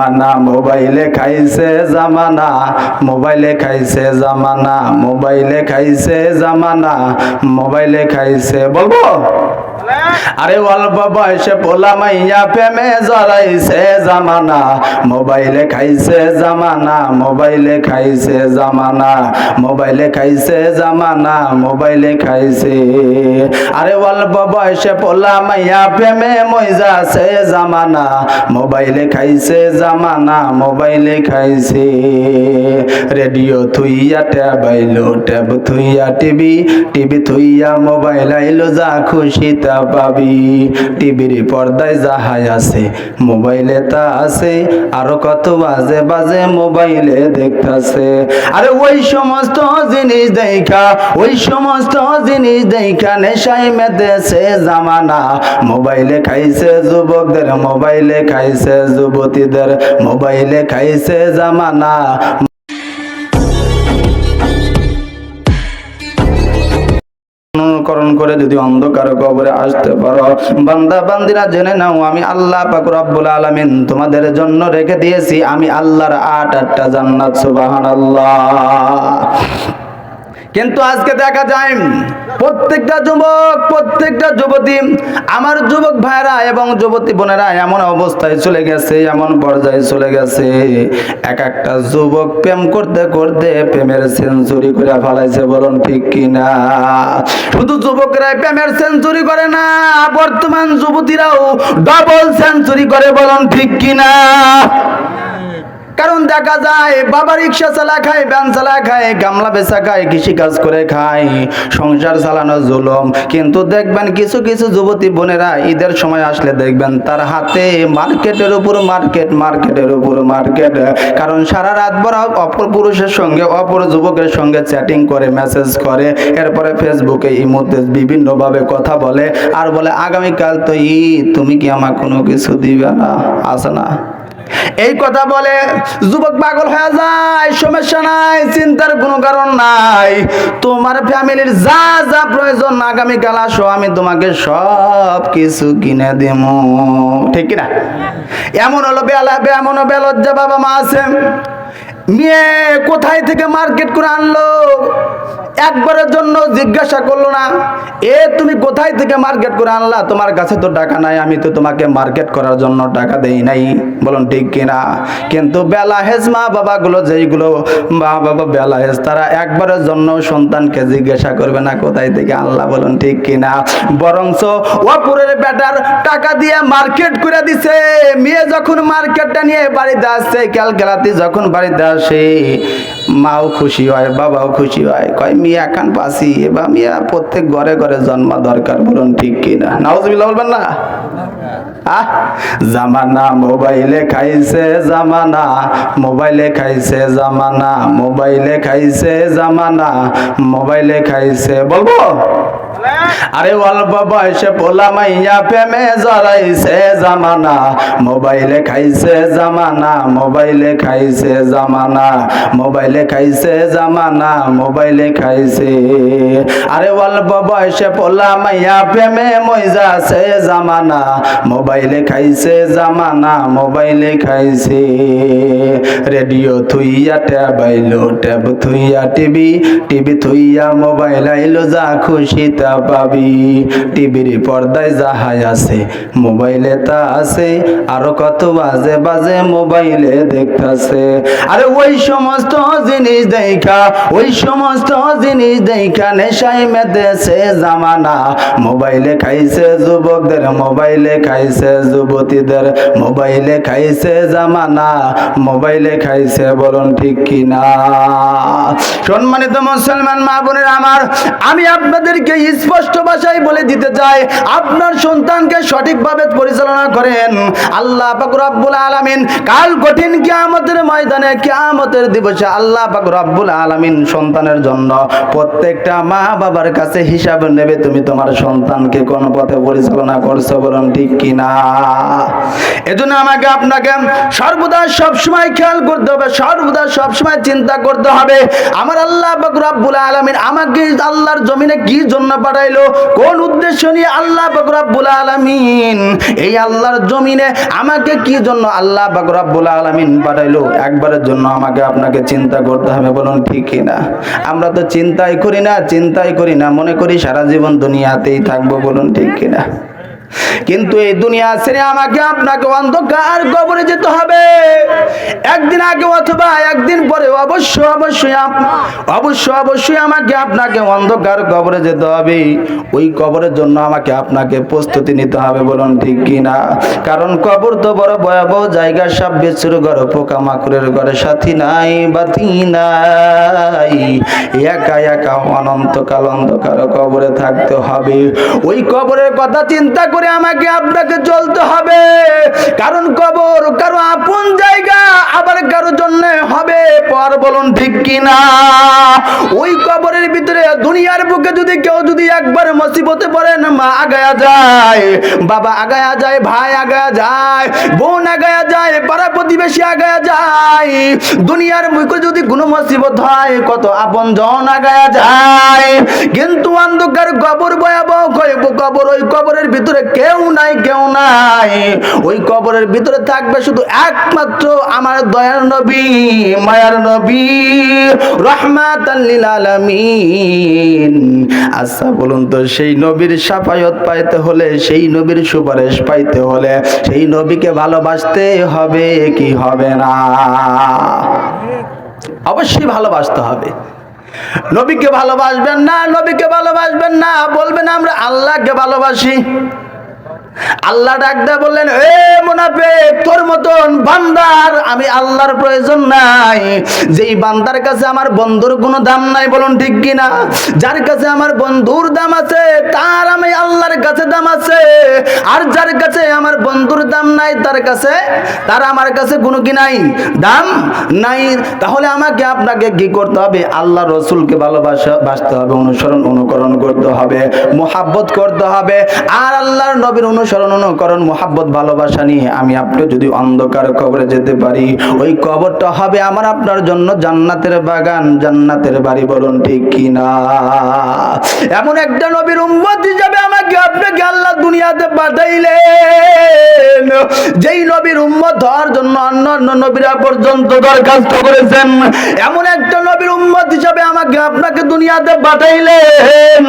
জামানা মোবাইলে খাইছে জামানা মোবাইলে খাইছে জামানা মোবাইলে খাইছে জামানা মোবাইলে খাইছে বলব? আরে অল্প বয়সে পোলা মাইয়া প্রেমে জড়াইছে জামানা। মোবাইলে খাইছে জামানা, মোবাইলে খাইছে জামানা, মোবাইলে খাইছে জামানা, মোবাইলে খাইছে। আরে অল্প বয়সে পোলা মাইয়া প্রেমে মইজাছে জামানা, মোবাইলে খাইছে জামানা, মোবাইলে খাইছে। রেডিও থুইয়া ট্যাব আইলো, ট্যাব থুইয়া টিভি টিভি থুইয়া মোবাইল আইলো, যা খুশি তা পাবি। টিভির পর্দায় যাহাই আছে, মোবাইলে তা আছে, আরও কত বাজে বাজে মোবাইলে দেখতাছে। আরে ওই সমস্ত জিনিস দেখা, ওই সমস্ত জিনিস দেখা নেশাই মেতেছে জামানা। মোবাইলে খাইছে যুবকদের, মোবাইলে খাইছে যুবতীদের, মোবাইলে খাইছে জামানা। অনুকরণ করে যদি অন্ধকার কবরে আসতে পারো। বান্দা, বান্দিরা জেনে নাও, আমি আল্লাহ পাক রব্বুল আলামিন তোমাদের জন্য রেখে দিয়েছি। আমি আল্লাহর আট আটটা জান্নাত, সুবহানাল্লাহ। কিন্তু আজকে দেখা যায় প্রত্যেকটা যুবক, প্রত্যেকটা যুবতী, আমার যুবক ভাইরা এবং যুবতী বোনেরা এমন অবস্থায় চলে গেছে, এমন পর্যায়ে চলে গেছে। এক একটা যুবক প্রেম করতে করতে প্রেমের সেঞ্চুরি করে ফেলাইছে, বলুন ঠিক কিনা? শুধু যুবকরাই প্রেমের সেঞ্চুরি করে না, বর্তমান যুবতীরাও ডবল সেঞ্চুরি করে, বলুন ঠিক কিনা? কারণ দেখা যায়, বাবা রিক্সা চালা খায় ব্যান চালা খায়, গামলা বেচা খায় কৃষি কাজ করে খায়, সংসার চালানো জুলম। কিন্তু দেখবেন কিছু কিছু যুবতী বোনেরা ঈদের সময় আসলে দেখবেন তার হাতে মার্কেটের উপর মার্কেট, মার্কেটের উপর মার্কেট। কারণ সারা রাত ভর অপর পুরুষের সঙ্গে, অপর যুবকের সঙ্গে চ্যাটিং করে মেসেজ করে। এরপরে ফেসবুকে ইমোতে বিভিন্নভাবে কথা বলে আর বলে, আগামীকাল তো ই তুমি কি আমার কোনো কিছু দিবে না? আছে না। এই কথা বলে যুবক পাগল হয়ে যায়, সমস্যা নাই, চিন্তার কোনো কারণ নাই। তোমার ফ্যামিলির যা যা প্রয়োজন আগামীকাল আসো, আমি তোমাকে সব কিছু কিনে দেব। ঠিক কিনা? এমন হলো বেলা এমন বেলজ্জা বাবা মা আছে। মেয়ে কোথায় থেকে মার্কেট করে আনলো? একবারের জন্য জিজ্ঞাসা করল না। এ তুমি কোথায় থেকে মার্কেট করে আনলা? তোমার কাছে তো টাকা নাই, আমি তো তোমাকে মার্কেট করার জন্য টাকা দেই নাই। বলুন, ঠিক কিনা? কিন্তু বেলা হেজ মা বাবাগুলো যেইগুলো মা বাবা বেলা হেজ, তারা একবারের জন্য সন্তানকে জিজ্ঞাসা করবে না, কোথায় থেকে আনলা? বলুন, ঠিক কিনা? বরঞ্চ অপুরের বেটার টাকা দিয়ে মার্কেট করে দিছে। মেয়ে যখন মার্কেটটা নিয়ে বাড়িতে আসছে, ক্যালকেলাতে যখন বাড়িতে আসে মাও খুশি হয়, বাবাও খুশি হয়। কয়, মিয়া খান পাসি। এবার মিয়া প্রত্যেক ঘরে ঘরে জন্মা দরকার, বলুন ঠিক কিনা তুমি বলবেন না? আহ, জামানা মোবাইলে খাইছে জামানা, মোবাইলে খাইছে জামানা, মোবাইলে খাইছে জামানা, মোবাইলে খাইছে, বলব? আরে অল্প বয়সে পোলা মাইয়া প্রেমে জড়াইছে জামানা। মোবাইলে খাইছে জামানা, মোবাইলে খাইছে জামানা, মোবাইলে খাইছে জামানা, মোবাইলে খাইছে। আরে অল্প বয়সে পোলা মাইয়া প্রেমে মইজাছে জামানা, মোবাইলে খাইছে জামানা, মোবাইলে খাইছে। রেডিও থুইয়া ট্যাব আইলো, ট্যাব থুইয়া টিভি টিভি থুইয়া মোবাইল আইলো, যা খুশি তা পাবি। টিভির পর্দায় যাহাই আছে, মোবাইলে তা আছে। আরও কত বাজে বাজে মোবাইলে দেখতাছে। আরে ওই সমস্ত জিনিস দেখা, ওই সমস্ত জিনিস দেখা নেশাই মেতেছে জামানা। মোবাইলে খাইছে যুবকদের, মোবাইলে খাইছে যুবতীদের, মোবাইলে খাইছে জামানা। মোবাইলে খাইছে বলুন ঠিক কিনা। সম্মানিত মুসলমান মা বোনের আমার, আমি আপনাদেরকে স্পষ্ট ভাষায় বলে দিতে চাই আপনার সন্তানকে সঠিকভাবে পরিচালনা করেন আল্লাহ পাক রব্বুল আলামিন, কাল কঠিন কিয়ামতের ময়দানে কিয়ামতের দিবসে আল্লাহ পাক রব্বুল আলামিন সন্তানের জন্য প্রত্যেকটা মা বাবার কাছে হিসাব নেবে, তুমি তোমার সন্তানকে কোন পথে পরিচালনা করছ বলুন ঠিক কিনা এজন্য আমাকে আপনাকে সর্বদা সবসময় খেয়াল করতে হবে, সর্বদা সবসময় চিন্তা করতে হবে, আমার আল্লাহ পাক রব্বুল আলামিন আমাকে আল্লাহর জমিনে কি জন্য? পাঠাইলো। কোন উদ্দেশ্য নিয়ে আল্লাহ পাক রব্বুল আলামিন? এই আল্লাহর জমিনে আমাকে কি জন্য আল্লাহ পাক রব্বুল আলামিন পাঠাইলো? একবারের জন্য আমাকে আপনাকে চিন্তা করতে হবে, বলুন ঠিক কি না? আমরা তো চিন্তাই করি না, চিন্তাই করি না। মনে করি সারা জীবন দুনিয়াতেই থাকব, বলুন ঠিক কি না? কিন্তু এই দুনিয়া ছেড়ে আমাকে আপনাকে অন্ধকার কবরে যেতে হবে। একদিন আগে অথবা একদিন পরে, অবশ্যই অবশ্যই অবশ্যই অবশ্যই আমাকে আপনাকে অন্ধকার কবরে যেতে হবে। ওই কবরের জন্য আমাকে আপনাকে প্রস্তুতি নিতে হবে, বলুন ঠিক কি না কারণ কবর তো বড় ভয়াবহ জায়গা, সব বেচুর ঘর পোকা মাকুরের ঘরে, সাথী নাই, বাতি নাই। একা একা অনন্তকাল অন্ধকার কবরে থাকতে হবে। ওই কবরের কথা চিন্তা করে আমাকে আপনাকে চলতে হবে। কারণ কবর কারও আপন জায়গা আবার কারোর জন্য হবে পর বলুন ঠিক কিনা? ওই কবরের ভিতরে দুনিয়ার বুকে যদি কেউ যদি একবার মুসিবতে পড়েন মা আগায়া যায়, বাবা আগায়া যায়, ভাই আগায়া যায়, বোন আগায়া যায়, পাড়া প্রতিবেশী আগায়া যায়, দুনিয়ার মুখে যদি কোনো মুসিবত হয়, কত আপন জন আগায়া যায়। কিন্তু অন্ধকার কবর ভয়াবহ কবর, ওই কবরের ভিতরে কেউ নাই কেউ নাই। ওই কবরের ভিতরে থাকবে শুধু একমাত্র আমার দয়ার নবী, মায়ার নবী রহমাত আলামিন। আচ্ছা বলুন তো, সেই নবীর সাফায়ত পাইতে হলে, সেই নবীর সুপারিশ পাইতে হলে, সেই নবীকে ভালোবাসতে হবে কি হবে না? অবশ্যই ভালোবাসতে হবে। নবীকে ভালোবাসবেন না, নবীকে ভালোবাসবেন না, বলবেন আমরা আল্লাহকে ভালোবাসি। আল্লাহ ডাক দেয়া বললেন, এ মুনাফে তোর মতন বান্দার আমি আল্লাহর প্রয়োজন নাই। যেই বান্দার কাছে আমার বন্ধুর কোনো দাম নাই, বলুন ঠিক কিনা? যার কাছে আমার বন্ধুর দাম আছে, তার আমি আল্লাহর কাছে দাম আছে। আর যার কাছে আমার বন্ধুর দাম নাই, তার কাছে, তার আমার কাছে কোনো কি নাই? দাম নাই। তাহলে আমাকে, আপনাকে কি করতে হবে? আল্লাহ রসুলকে ভালোবাসা বাসতে হবে, অনুসরণ, অনুকরণ করতে হবে, মোহাব্বত করতে হবে। আর আল্লাহর নবীর অনুসরণ অনুকরণ মোহাব্বত, ভালোবাসা নিয়ে আমি আপনি যদি অন্ধকার কবরে যেতে পারি, ওই কবরটা হবে আমার আপনার জন্য জান্নাতের বাগান, জান্নাতের বাড়ি বলুন ঠিক কিনা? এমন একটা নবীর উম্মত হিসাবে আমাকে আপনাকে আল্লাহ দুনিয়াতে পাঠাইলেন। যেই নবীর উম্মত হওয়ার জন্য অন্য অন্য নবীরা পর্যন্ত দরখাস্ত করেছেন, এমন একটা নবীর উম্মত হিসাবে আমাকে আপনাকে দুনিয়াতে পাঠাইলেন।